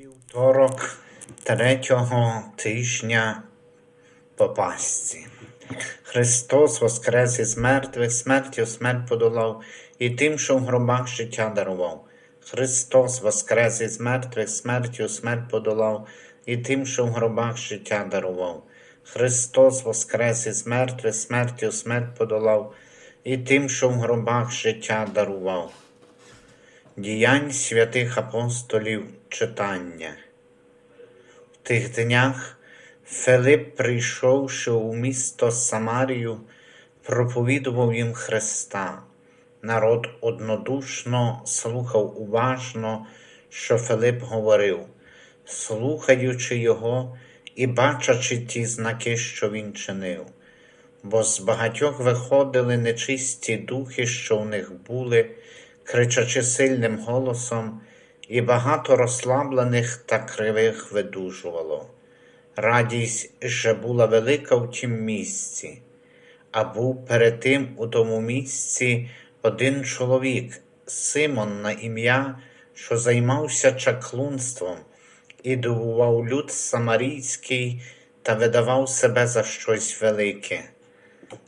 Вівторок третього тижня по Пасці. Христос воскрес із мертвих, смертю смерть подолав, і тим, що в гробах життя дарував. Христос воскрес із мертвих, смертю смерть подолав, і тим, що в гробах життя дарував. Христос воскрес із мертвих, смертю смерть подолав, і тим, що в гробах життя дарував. Діянь святих апостолів читання. В тих днях Филип, прийшовши у місто Самарію, проповідував їм Христа. Народ однодушно слухав уважно, що Филип говорив, слухаючи його і бачачи ті знаки, що він чинив. Бо з багатьох виходили нечисті духи, що в них були, кричачи сильним голосом, і багато розслаблених та кривих видужувало. Радість же була велика в тім місці, а був перед тим у тому місці один чоловік, Симон на ім'я, що займався чаклунством, і дивував люд самарійський та видавав себе за щось велике.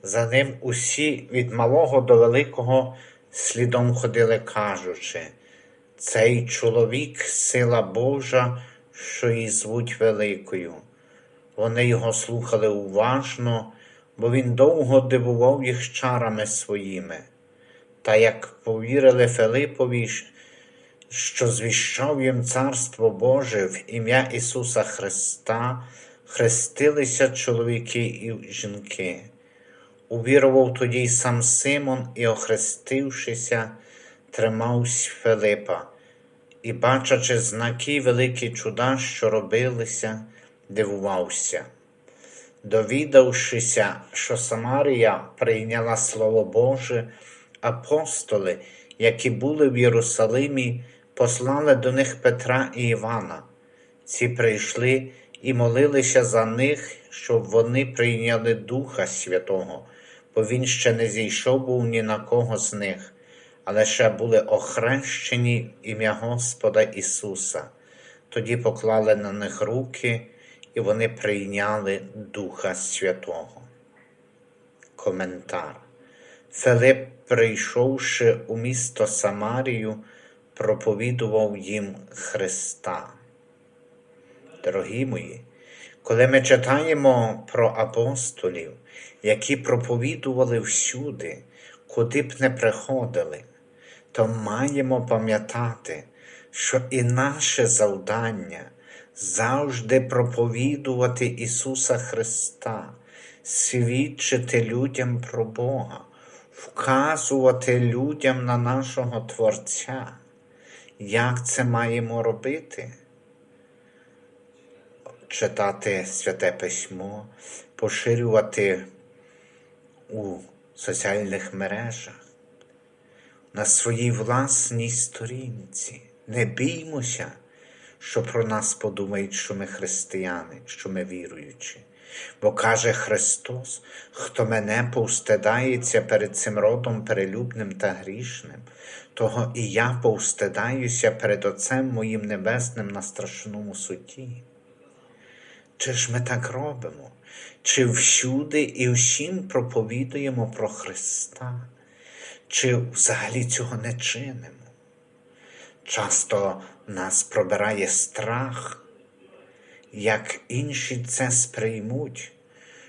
За ним усі від малого до великого слідом ходили, кажучи, цей чоловік сила Божа, що її звуть великою. Вони його слухали уважно, бо він довго дивував їх чарами своїми. Та як повірили Филипові, що звіщав їм Царство Боже в ім'я Ісуса Христа, хрестилися чоловіки і жінки. Увірував тоді й сам Симон і, охрестившися, тримався Филипа, і, бачачи знаки великі чуда, що робилися, дивувався. Довідавшися, що Самарія прийняла Слово Боже, апостоли, які були в Єрусалимі, послали до них Петра і Івана. Ці прийшли і молилися за них, щоб вони прийняли Духа Святого, бо він ще не зійшов був ні на кого з них, але ще були охрещені ім'я Господа Ісуса. Тоді поклали на них руки, і вони прийняли Духа Святого. Коментар. Филип, прийшовши у місто Самарію, проповідував їм Христа. Дорогі мої, коли ми читаємо про апостолів, які проповідували всюди, куди б не приходили, то маємо пам'ятати, що і наше завдання завжди проповідувати Ісуса Христа, свідчити людям про Бога, вказувати людям на нашого Творця. Як це маємо робити? Читати святе письмо, поширювати у соціальних мережах, на своїй власній сторінці. Не біймося, що про нас подумають, що ми християни, що ми віруючі. Бо каже Христос, хто мене повстидається перед цим родом перелюбним та грішним, того і я повстидаюся перед Отцем моїм Небесним на страшному суді. Чи ж ми так робимо? Чи всюди і всім проповідуємо про Христа? Чи взагалі цього не чинимо? Часто нас пробирає страх, як інші це сприймуть,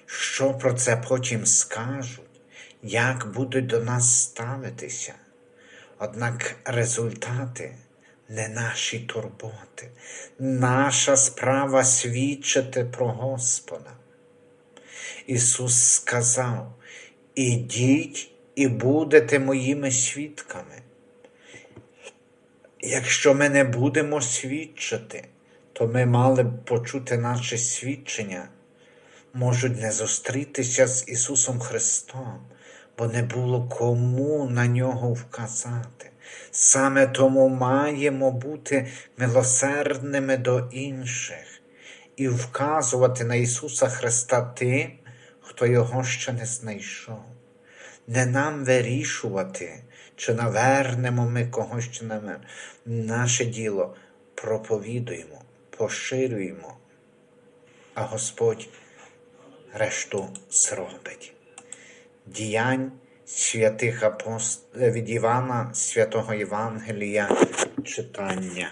що про це потім скажуть, як будуть до нас ставитися. Однак результати не наші турботи, наша справа свідчити про Господа. Ісус сказав: Ідіть і будете моїми свідками. Якщо ми не будемо свідчити, то ми мали б почути наше свідчення, можуть не зустрітися з Ісусом Христом, бо не було кому на нього вказати. Саме тому маємо бути милосердними до інших і вказувати на Ісуса Христа тим, хто Його ще не знайшов. Не нам вирішувати, чи навернемо ми когось, чи не. Наше діло проповідуємо, поширюємо, а Господь решту зробить. Діянь святих апост... від Івана, святого Євангелія читання.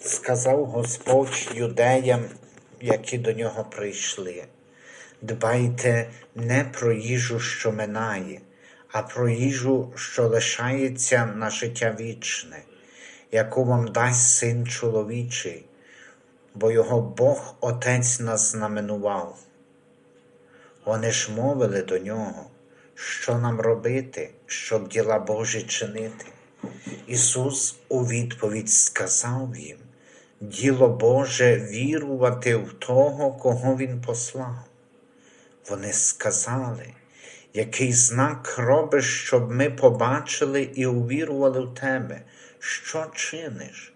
Сказав Господь юдеям, які до нього прийшли. Дбайте не про їжу, що минає, а про їжу, що лишається на життя вічне, яку вам дасть син чоловічий, бо його Бог Отець нас знаменував. Вони ж мовили до нього, що нам робити, щоб діла Божі чинити. Ісус у відповідь сказав їм, діло Боже вірувати в того, кого Він послав. Вони сказали, який знак робиш, щоб ми побачили і увірували в тебе, що чиниш?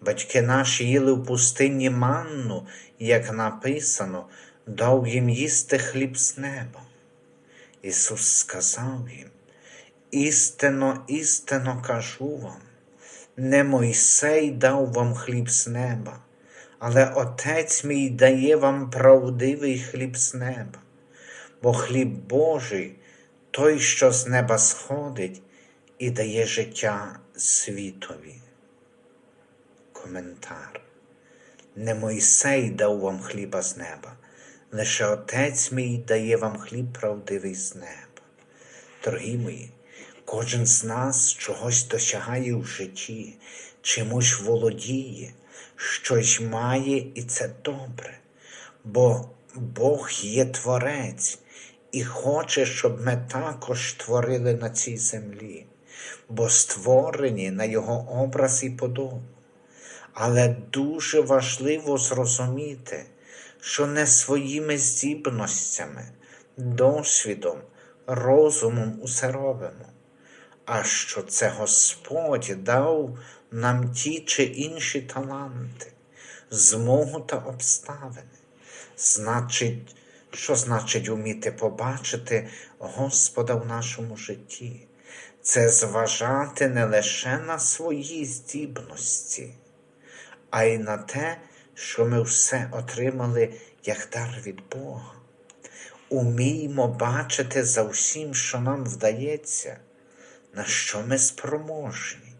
Батьки наші їли в пустині манну, як написано, дав їм їсти хліб з неба. Ісус сказав їм, істинно, істинно кажу вам, не Мойсей дав вам хліб з неба, але Отець мій дає вам правдивий хліб з неба, бо хліб Божий, той, що з неба сходить і дає життя світові. Коментар. Не Мойсей дав вам хліба з неба, лише Отець мій дає вам хліб правдивий з неба. Дорогі мої, кожен з нас чогось досягає в житті, чимось володіє, щось має, і це добре, бо Бог є Творець і хоче, щоб ми також творили на цій землі, бо створені на Його образ і подобу. Але дуже важливо зрозуміти, що не своїми здібностями, досвідом, розумом усе робимо, а що це Господь дав нам ті чи інші таланти, змогу та обставини. Значить, що значить вміти побачити Господа в нашому житті? Це зважати не лише на свої здібності а й на те, що ми все отримали як дар від Бога. Уміймо бачити за всім, що нам вдається, на що ми спроможні,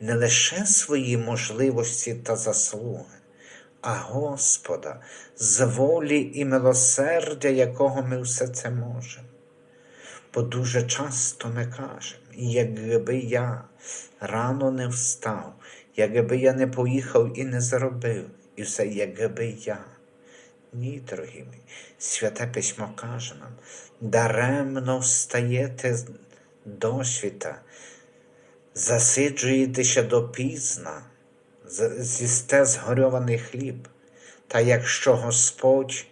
не лише свої можливості та заслуги, а Господа, з волі і милосердя, якого ми все це можемо. Бо дуже часто ми кажемо, якби я рано не встав, якби я не поїхав і не заробив, і все, якби я. Ні, дорогі мої, святе письмо каже нам, даремно встаєте до світа, засиджуєтеся допізна, з'їсте згорьований хліб, та якщо Господь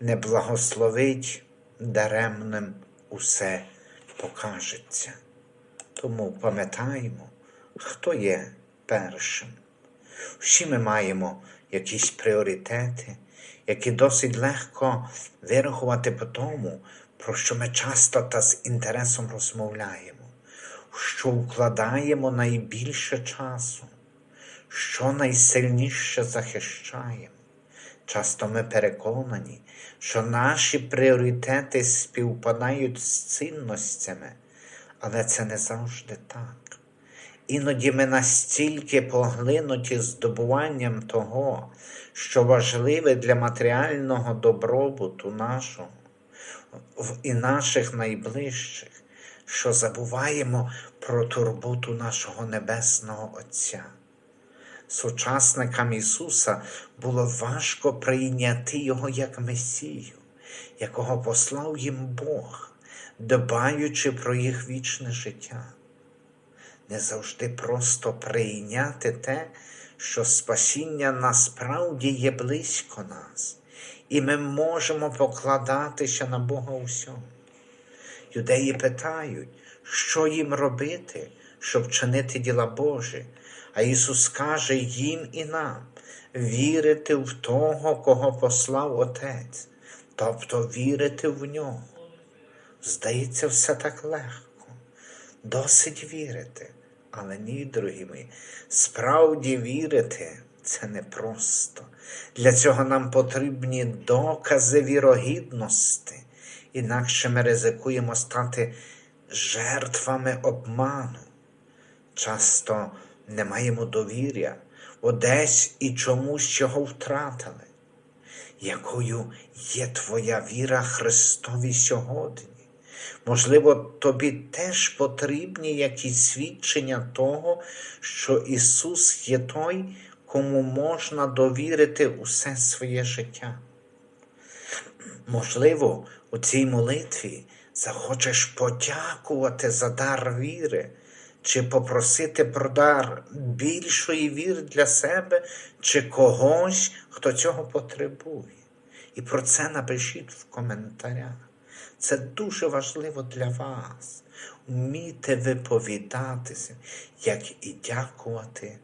не благословить, даремним усе покажеться. Тому пам'ятаємо, хто є першим. Всі ми маємо якісь пріоритети, які досить легко вирахувати по тому, про що ми часто та з інтересом розмовляємо, що вкладаємо найбільше часу, що найсильніше захищаємо. Часто ми переконані, що наші пріоритети співпадають з цінностями, але це не завжди так. Іноді ми настільки поглинуті здобуванням того, що важливе для матеріального добробуту нашого і наших найближчих, що забуваємо про турботу нашого Небесного Отця. Сучасникам Ісуса було важко прийняти Його як Месію, якого послав їм Бог, дбаючи про їх вічне життя не завжди просто прийняти те, що спасіння насправді є близько нас, і ми можемо покладатися на Бога усьому. Юдеї питають, що їм робити, щоб чинити діла Божі, а Ісус каже їм і нам вірити в того, кого послав Отець, тобто вірити в нього. Здається, все так легко, досить вірити. Але ні, дорогі мої, справді вірити це непросто. Для цього нам потрібні докази вірогідності, інакше ми ризикуємо стати жертвами обману. Часто не маємо довір'я, одесь і чомусь чого втратили. Якою є твоя віра Христові сьогодні? Можливо, тобі теж потрібні якісь свідчення того, що Ісус є той, кому можна довірити усе своє життя. Можливо, у цій молитві захочеш подякувати за дар віри, чи попросити про дар більшої віри для себе, чи когось, хто цього потребує. І про це напишіть в коментарях. Це дуже важливо для вас. Вмійте виповідатися, як і дякувати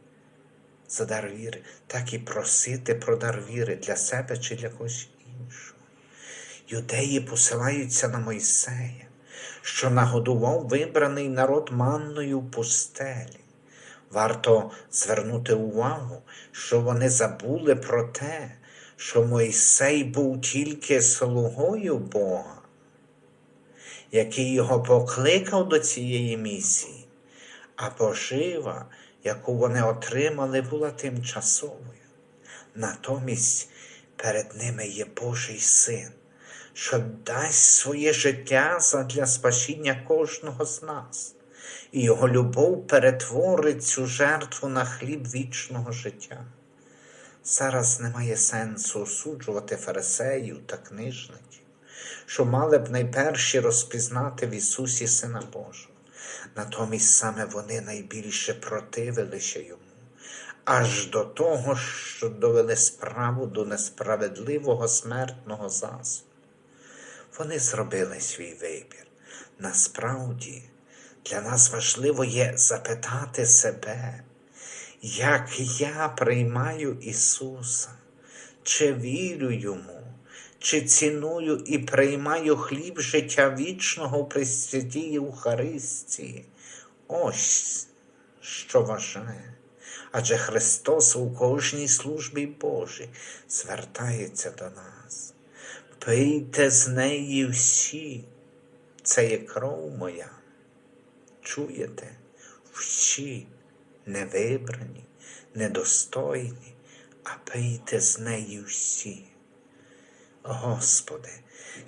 за дар віри, так і просити про дар віри для себе чи для когось іншого. Юдеї посилаються на Мойсея, що нагодував вибраний народ манною пустелі. Варто звернути увагу, що вони забули про те, що Мойсей був тільки слугою Бога, який його покликав до цієї місії, а пожива, яку вони отримали, була тимчасовою. Натомість перед ними є Божий син, що дасть своє життя задля спасіння кожного з нас, і його любов перетворить цю жертву на хліб вічного життя. Зараз немає сенсу осуджувати фарисеїв та книжників, що мали б найперші розпізнати в Ісусі Сина Божого. Натомість саме вони найбільше противилися йому, аж до того, що довели справу до несправедливого смертного засуду. Вони зробили свій вибір. Насправді, для нас важливо є запитати себе, як я приймаю Ісуса, чи вірю Йому, чи ціную і приймаю хліб життя вічного при святій Євхаристії. Ось що важне. Адже Христос у кожній службі Божій звертається до нас. Пийте з неї всі, це є кров моя. Чуєте? Всі невибрані, недостойні, а пийте з неї всі. Господи,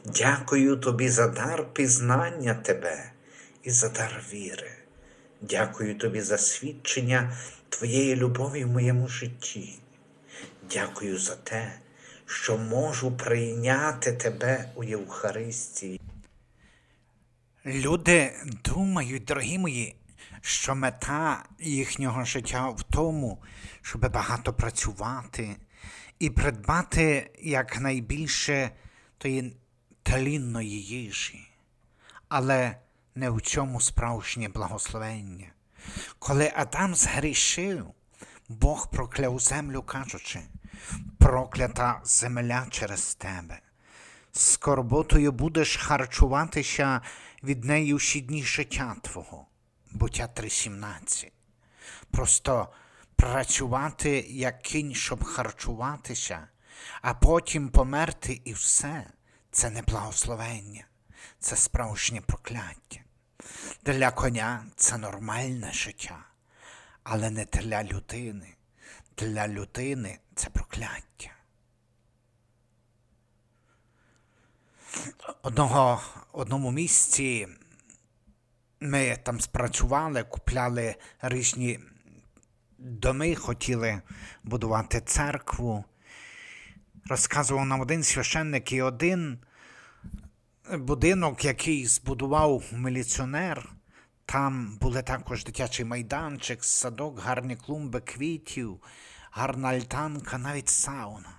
дякую Тобі за дар пізнання Тебе і за дар віри. Дякую Тобі за свідчення Твоєї любові в моєму житті. Дякую за те, що можу прийняти Тебе у Євхаристії. Люди думають, дорогі мої, що мета їхнього життя в тому, щоб багато працювати і придбати якнайбільше тої талінної їжі. Але не в цьому справжнє благословення. Коли Адам згрішив, Бог прокляв землю, кажучи, проклята земля через тебе. Скорботою будеш харчуватися від неї всі дні життя Твого. Буття 3.17. Просто працювати як кінь, щоб харчуватися, а потім померти і все це не благословення, це справжнє прокляття. Для коня це нормальне життя, але не для людини. Для людини це прокляття. Одного, одному місці ми там спрацювали, купляли різні доми, хотіли будувати церкву. Розказував нам один священник і один будинок, який збудував міліціонер. Там були також дитячий майданчик, садок, гарні клумби квітів, гарна альтанка, навіть сауна.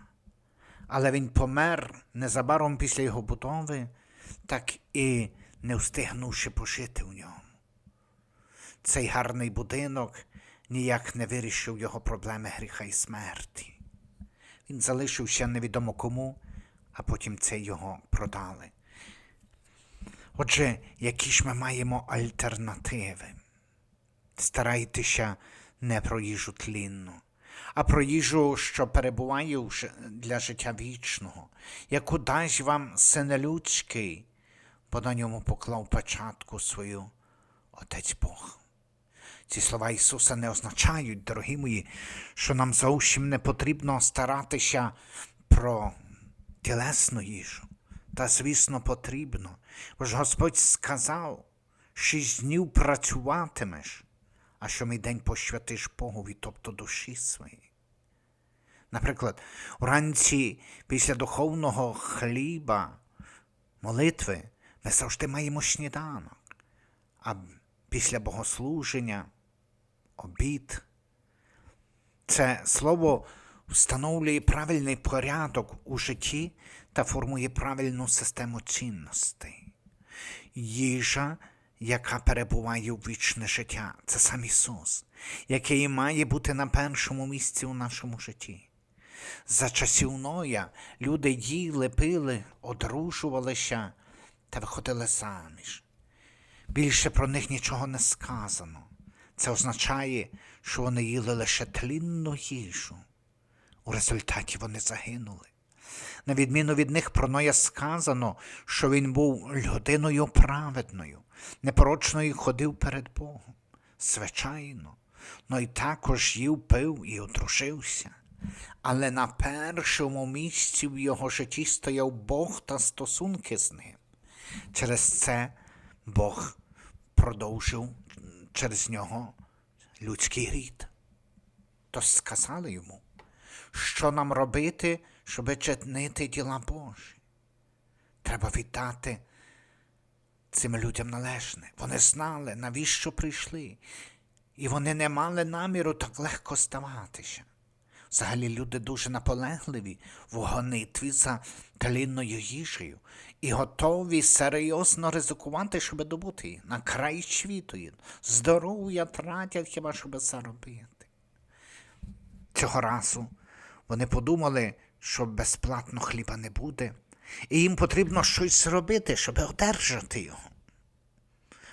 Але він помер незабаром після його будови, так і не встигнувши пожити в ньому. Цей гарний будинок ніяк не вирішив його проблеми гріха і смерті. Він залишився невідомо кому, а потім це його продали. Отже, які ж ми маємо альтернативи? Старайтеся не про їжу тлінну, а про їжу, що перебуває для життя вічного, яку дасть вам син людський, бо на ньому поклав печатку свою Отець Бог. Ці слова Ісуса не означають, дорогі мої, що нам зовсім не потрібно старатися про тілесну їжу. Та, звісно, потрібно. Бо ж Господь сказав, шість днів працюватимеш, а сьомий день посвятиш Богові, тобто душі своїй. Наприклад, уранці після духовного хліба, молитви, ми завжди маємо сніданок, а після богослуження обід. Це слово встановлює правильний порядок у житті та формує правильну систему цінностей. Їжа, яка перебуває у вічне життя, це сам Ісус, який має бути на першому місці у нашому житті. За часів Ноя люди їли, пили, одружувалися та виходили заміж. Більше про них нічого не сказано. Це означає, що вони їли лише тлінну їжу. У результаті вони загинули. На відміну від них про Ноя сказано, що він був людиною праведною, непорочною ходив перед Богом. Звичайно, Ной також їв, пив і одружився. Але на першому місці в його житті стояв Бог та стосунки з ним. Через це Бог продовжив через нього людський рід. Тож сказали йому, що нам робити, щоби чинити діла Божі. Треба віддати цим людям належне. Вони знали, навіщо прийшли, і вони не мали наміру так легко ставатися. Взагалі люди дуже наполегливі в гонитві за тлінною їжею і готові серйозно ризикувати, щоб добути її на край світу. Здоров'я тратять хіба щоб заробити. Цього разу вони подумали, що безплатно хліба не буде, і їм потрібно щось зробити, щоб одержати його.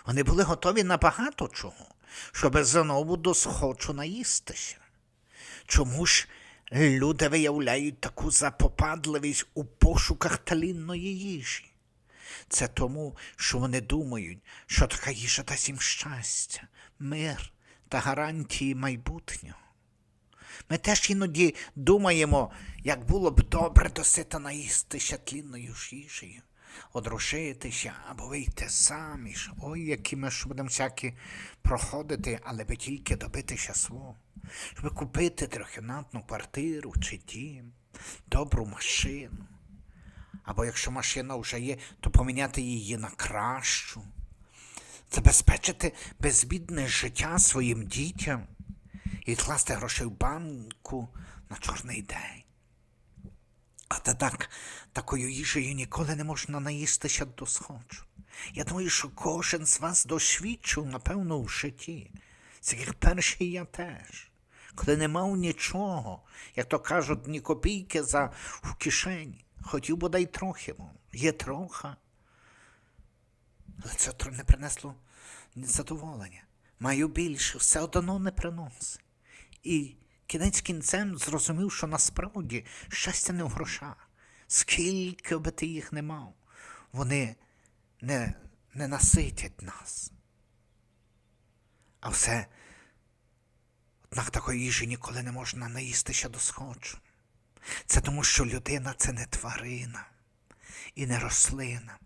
Вони були готові на багато чого, щоб знову досхочу наїстися. Чому ж люди виявляють таку запопадливість у пошуках талінної їжі? Це тому, що вони думають, що така їжа дасть їм щастя, мир та гарантії майбутнього. Ми теж іноді думаємо, як було б добре досита наїстися тлінною ж їжею, одружитися або вийти заміж. Ой, які ми ж будемо всякі проходити, але би тільки добитися свого. Щоб купити трьохкімнатну квартиру чи дім, добру машину. Або якщо машина вже є, то поміняти її на кращу, забезпечити безбідне життя своїм дітям і відкласти грошей в банку на чорний день. А та так, такою їжею ніколи не можна наїстися до схочу. Я думаю, що кожен з вас досвідчив, напевно, в житті. З яких перший я теж. Коли не мав нічого, як то кажуть, ні копійки за в кишені. Хотів бодай трохи, мов. є троха. Але це не принесло задоволення. Маю більше, все одно не приносить. І кінець кінцем зрозумів, що насправді щастя не в грошах. Скільки би ти їх не мав, вони не, не наситять нас. А все, однак такої їжі ніколи не можна наїстися до схочу. Це тому, що людина це не тварина і не рослина.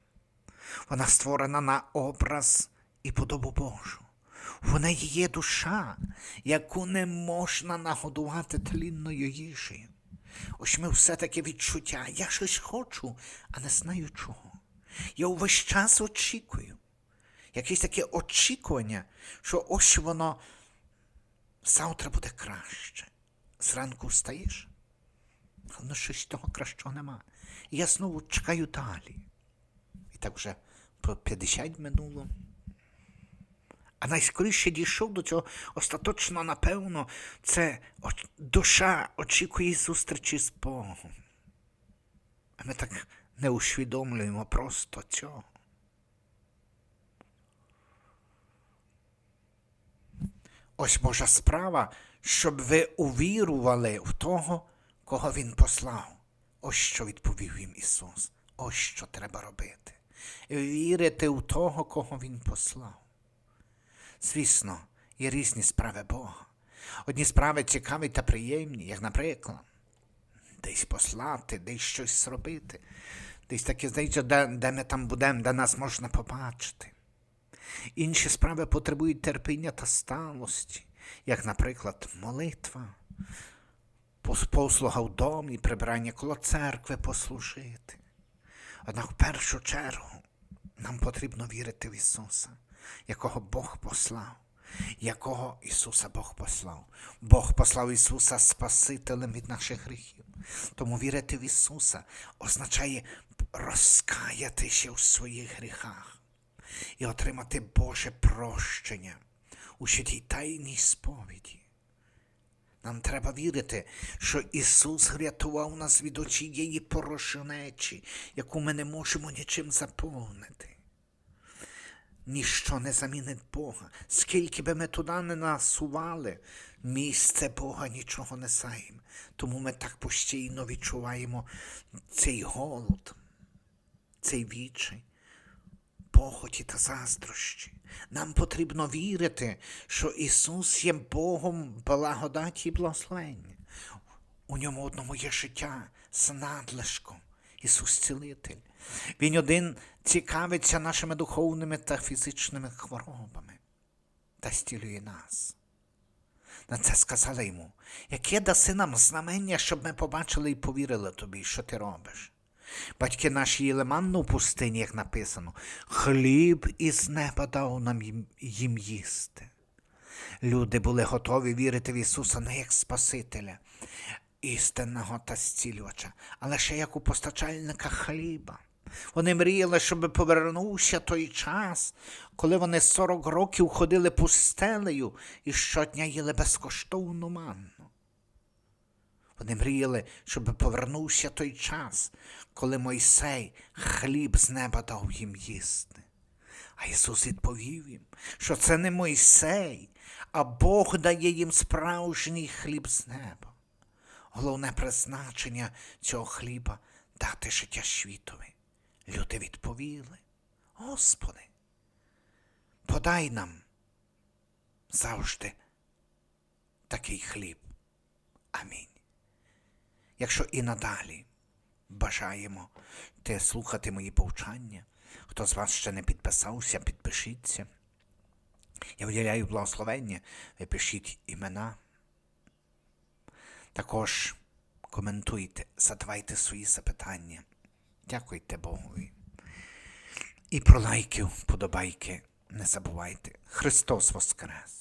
Вона створена на образ і подобу Божу. В неї є душа, яку не можна нагодувати тлінною їжею. Ось ми все-таки відчуття. Я щось хочу, а не знаю чого. Я увесь час очікую. Якесь таке очікування, що ось воно завтра буде краще. Зранку встаєш, але щось того кращого нема. І я знову чекаю далі. І так вже по 50 минуло. А найскоріше дійшов до цього остаточно, напевно, це душа очікує зустрічі з Богом. А ми так не усвідомлюємо просто цього. Ось Божа справа, щоб ви увірували в того, кого Він послав. Ось що відповів їм Ісус. Ось що треба робити. Вірити в того, кого Він послав. Звісно, є різні справи Бога. Одні справи цікаві та приємні, як, наприклад, десь послати, десь щось зробити, десь таке, здається, де, де ми там будемо, де нас можна побачити. Інші справи потребують терпіння та сталості, як, наприклад, молитва, послуга в домі, прибирання коло церкви послужити. Однак в першу чергу нам потрібно вірити в Ісуса, якого Бог послав, якого Ісуса Бог послав. Бог послав Ісуса Спасителем від наших гріхів. Тому вірити в Ісуса означає розкаятися у своїх гріхах і отримати Боже прощення у святій тайній сповіді. Нам треба вірити, що Ісус врятував нас від очієї порожнечі, яку ми не можемо нічим заповнити. Ніщо не замінить Бога. Скільки би ми туди не насували, місце Бога нічого не займе. Тому ми так постійно відчуваємо цей голод, цей відчай похоті та заздрощі. Нам потрібно вірити, що Ісус є Богом благодаті і благословення. У ньому одному є життя з надлишком. Ісус цілитель. Він один цікавиться нашими духовними та фізичними хворобами та стілює нас. На це сказали йому, яке даси нам знамення, щоб ми побачили і повірили тобі, що ти робиш. Батьки наші їли манну в пустині, як написано, хліб із неба дав нам їм, їсти. Люди були готові вірити в Ісуса не як Спасителя, істинного та зцілювача, але ще як у постачальника хліба. Вони мріяли, щоб повернувся той час, коли вони 40 років ходили пустелею і щодня їли безкоштовну манну. Вони мріяли, щоб повернувся той час, коли Мойсей хліб з неба дав їм їсти. А Ісус відповів їм, що це не Мойсей, а Бог дає їм справжній хліб з неба. Головне призначення цього хліба дати життя світові. Люди відповіли, Господи, подай нам завжди такий хліб. Амінь. Якщо і надалі бажаємо те слухати мої повчання, хто з вас ще не підписався, підпишіться. Я виділяю благословення, ви пишіть імена. Також коментуйте, задавайте свої запитання. Дякуйте Богові. І про лайки, вподобайки не забувайте. Христос Воскрес!